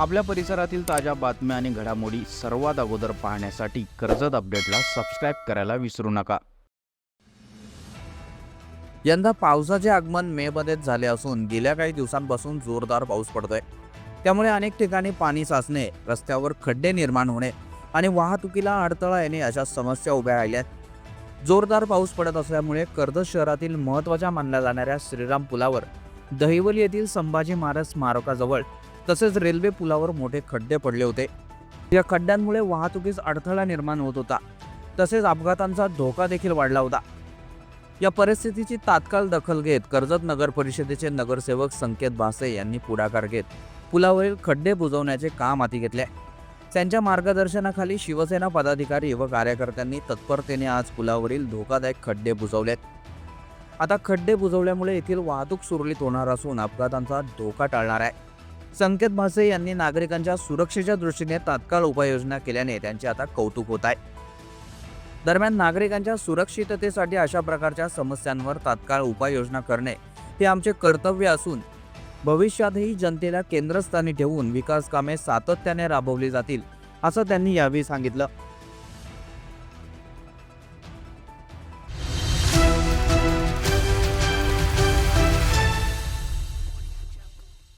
आपल्या परिसरातील ताज्या बातम्या आणि घडामोडी सर्वात अगोदर पाहण्यासाठी कर्जत अपडेटला सबस्क्राईब करायला विसरू नका. यंदा पावसाचे आगमन मे मध्येच झाले असून गेल्या काही दिवसांपासून जोरदार पाऊस पडतोय. त्यामुळे अनेक ठिकाणी पाणी साचणे रस्त्यावर खड्डे निर्माण होणे आणि वाहतुकीला अडथळा येणे अशा समस्या उभ्या राहिल्यात. जोरदार पाऊस पडत असल्यामुळे कर्जत शहरातील महत्त्वाच्या मानल्या जाणाऱ्या श्रीराम पुलावर दहिवली येथील संभाजी महाराज स्मारकाजवळ तसेच रेल्वे पुलावर मोठे खड्डे पडले होते. या खड्ड्यांमुळे वाहतुकीस अडथळा निर्माण होत होता. तसेच अपघातांचा धोका देखील वाढला होता. या परिस्थितीची तात्काळ दखल घेत कर्जत नगर परिषदेचे नगरसेवक संकेत भासे यांनी पुढाकार घेत पुलावरील खड्डे बुजवण्याचे काम हाती घेतले. त्यांच्या मार्गदर्शनाखाली शिवसेना पदाधिकारी व कार्यकर्त्यांनी तत्परतेने आज पुलावरील धोकादायक खड्डे बुजवलेत. आता खड्डे बुजवल्यामुळे येथील वाहतूक सुरळीत होणार असून अपघातांचा धोका टाळणार आहे. संकेत भासे यांनी नागरिकांच्या सुरक्षेच्या दृष्टीने तात्काळ उपाययोजना केल्याने त्यांचे आता कौतुक होत आहे. दरम्यान नागरिकांच्या सुरक्षिततेसाठी अशा प्रकारच्या समस्यांवर तात्काळ उपाययोजना करणे हे आमचे कर्तव्य असून भविष्यातही जनतेला केंद्रस्थानी ठेवून विकास कामे सातत्याने राबवली जातील असं त्यांनी यावेळी सांगितलं.